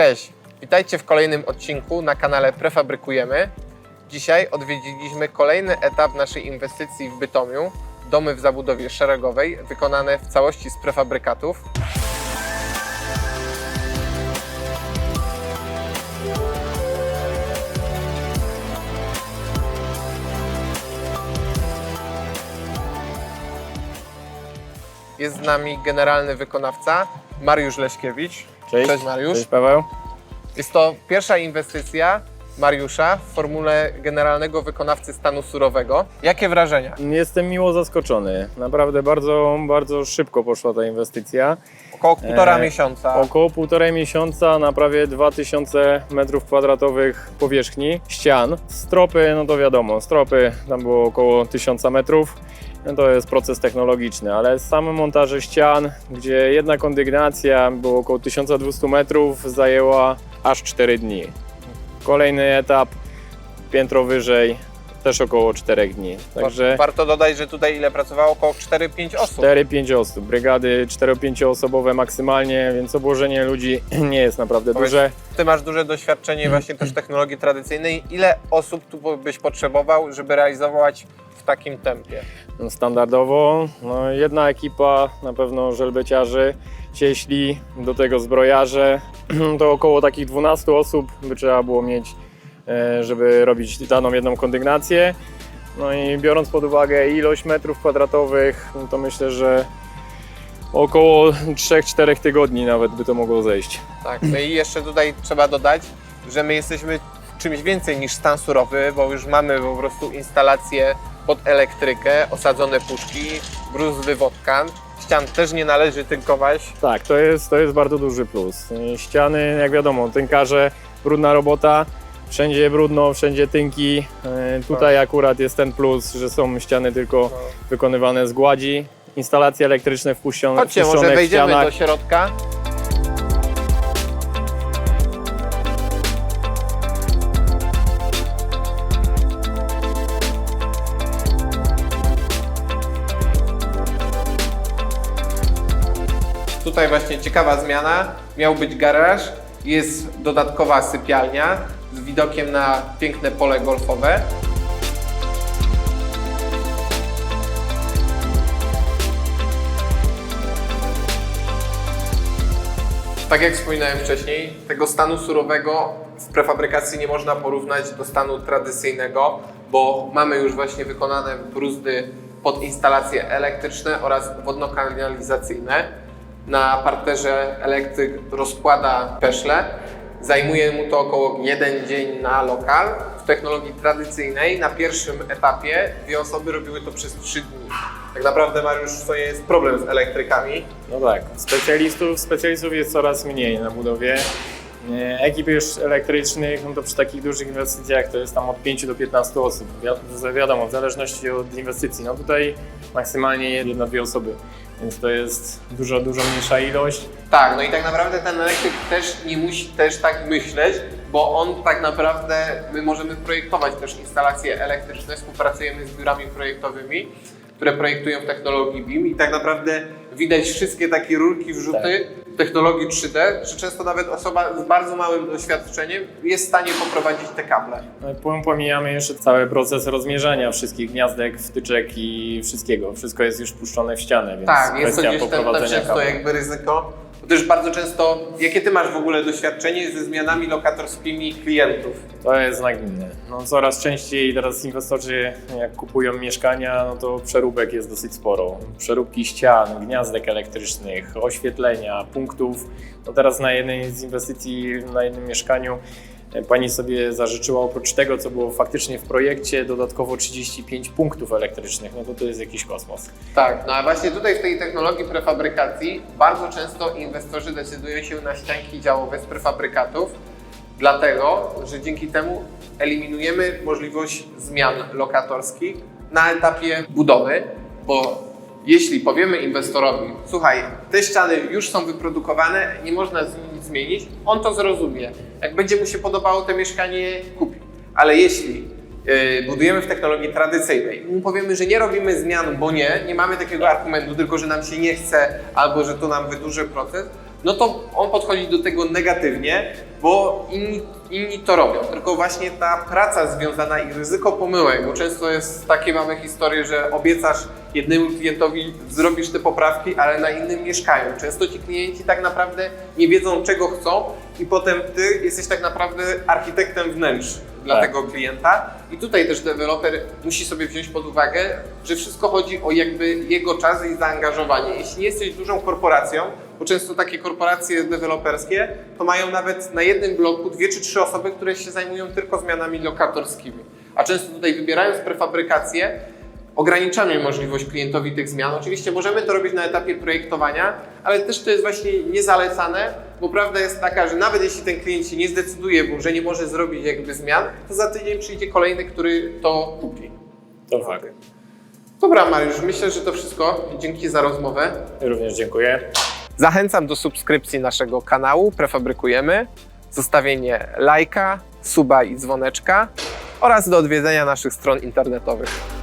Cześć, witajcie w kolejnym odcinku na kanale Prefabrykujemy. Dzisiaj odwiedziliśmy kolejny etap naszej inwestycji w Bytomiu. Domy w zabudowie szeregowej, wykonane w całości z prefabrykatów. Jest z nami generalny wykonawca Mariusz Leśkiewicz. Cześć. Cześć Mariusz. Cześć Paweł. Jest to pierwsza inwestycja Mariusza w formule generalnego wykonawcy stanu surowego. Jakie wrażenia? Jestem miło zaskoczony. Naprawdę bardzo, bardzo szybko poszła ta inwestycja. Około półtora E, miesiąca. Około półtorej miesiąca na prawie 2000 m2 powierzchni ścian. Stropy, no to wiadomo, stropy tam było około 1000 metrów. No to jest proces technologiczny, ale same montaże ścian, gdzie jedna kondygnacja było około 1200 metrów, zajęła aż 4 dni. Kolejny etap, piętro wyżej, też około 4 dni. Także Warto dodać, że tutaj ile pracowało? Około 4-5 osób. 4-5 osób, brygady 4-5 osobowe maksymalnie, więc obłożenie ludzi nie jest naprawdę Powiedz- duże. Ty masz duże doświadczenie właśnie też technologii tradycyjnej. Ile osób tu byś potrzebował, żeby realizować takim tempie? Standardowo no, jedna ekipa, na pewno żelbeciarzy, cieśli, do tego zbrojarze, to około takich 12 osób by trzeba było mieć, e, żeby robić daną jedną kondygnację. No i biorąc pod uwagę ilość metrów kwadratowych, no to myślę, że około 3-4 tygodni nawet by to mogło zejść. Tak, no i jeszcze tutaj trzeba dodać, że my jesteśmy czymś więcej niż stan surowy, bo już mamy po prostu instalację pod elektrykę, osadzone puszki, bruz wywodkan. Ścian też nie należy tynkować. Tak, to jest, to jest bardzo duży plus. Ściany, jak wiadomo, tynkarze, brudna robota, wszędzie brudno, wszędzie tynki. Y, Tutaj akurat jest ten plus, że są ściany tylko wykonywane z gładzi. Instalacje elektryczne wpuszczone, Chodźcie, wpuszczone może w wejdziemy ścianach. do środka. Tutaj właśnie ciekawa zmiana. Miał być garaż, jest dodatkowa sypialnia z widokiem na piękne pole golfowe. Tak jak wspominałem wcześniej, tego stanu surowego w prefabrykacji nie można porównać do stanu tradycyjnego, bo mamy już właśnie wykonane bruzdy pod instalacje elektryczne oraz wodno-kanalizacyjne. Na parterze elektryk rozkłada peszle. Zajmuje mu to około jeden dzień na lokal. W technologii tradycyjnej na pierwszym etapie dwie osoby robiły to przez trzy dni. Tak naprawdę, Mariusz, to jest problem z elektrykami. No tak, specjalistów, specjalistów jest coraz mniej na budowie. E, Ekip już elektrycznych, no to przy takich dużych inwestycjach to jest tam od 5 do 15 osób. Wi- wiadomo, w zależności od inwestycji. No tutaj maksymalnie jedna, dwie osoby, więc to jest dużo, dużo mniejsza ilość. Tak, no i tak naprawdę ten elektryk też nie musi też tak myśleć, bo on tak naprawdę, my możemy projektować też instalacje elektryczne, współpracujemy z biurami projektowymi, które projektują w technologii BIM i tak naprawdę widać wszystkie takie rurki, wrzuty w technologii 3D, że często nawet osoba z bardzo małym doświadczeniem jest w stanie poprowadzić te kable. No Pomijamy jeszcze cały proces rozmierzania wszystkich gniazdek, wtyczek i wszystkiego. Wszystko jest już puszczone w ścianę, więc Tak, jest to gdzieś ten, często kabla. jakby ryzyko. Bo też bardzo często, jakie ty masz w ogóle doświadczenie ze zmianami lokatorskimi klientów? To jest nagminne. No, coraz częściej teraz inwestorzy, jak kupują mieszkania, no to przeróbek jest dosyć sporo. Przeróbki ścian, gniazdek elektrycznych, oświetlenia, punktów. No teraz na jednej z inwestycji, na jednym mieszkaniu pani sobie zażyczyła oprócz tego, co było faktycznie w projekcie, dodatkowo 35 punktów elektrycznych. No to to jest jakiś kosmos. Tak, no a właśnie tutaj w tej technologii prefabrykacji bardzo często inwestorzy decydują się na ścianki działowe z prefabrykatów, dlatego, że dzięki temu eliminujemy możliwość zmian lokatorskich na etapie budowy, bo jeśli powiemy inwestorowi, słuchaj, te ściany już są wyprodukowane, nie można z nic zmienić, on to zrozumie. Jak będzie mu się podobało to mieszkanie, kupi. Ale jeśli yy, budujemy w technologii tradycyjnej mu powiemy, że nie robimy zmian, bo nie, nie mamy takiego argumentu, tylko że nam się nie chce albo że to nam wydłuży proces, no to on podchodzi do tego negatywnie bo inni, inni to robią. Tylko właśnie ta praca związana i ryzyko pomyłek, bo często jest takie mamy historie, że obiecasz jednemu klientowi, zrobisz te poprawki, ale na innym mieszkają. Często ci klienci tak naprawdę nie wiedzą, czego chcą i potem ty jesteś tak naprawdę architektem wnętrz dla Tak. tego klienta. I tutaj też deweloper musi sobie wziąć pod uwagę, że wszystko chodzi o jakby jego czas i zaangażowanie. Jeśli jesteś dużą korporacją, bo często takie korporacje deweloperskie to mają nawet na jednym bloku dwie czy trzy osoby, które się zajmują tylko zmianami lokatorskimi. A często tutaj wybierając prefabrykację, ograniczamy możliwość klientowi tych zmian. Oczywiście możemy to robić na etapie projektowania, ale też to jest właśnie niezalecane, bo prawda jest taka, że nawet jeśli ten klient się nie zdecyduje, bo że nie może zrobić jakby zmian, to za tydzień przyjdzie kolejny, który to kupi. To fakt. Dobra Mariusz, myślę, że to wszystko. Dzięki za rozmowę. Również dziękuję. Zachęcam do subskrypcji naszego kanału Prefabrykujemy, zostawienie lajka, suba i dzwoneczka oraz do odwiedzenia naszych stron internetowych.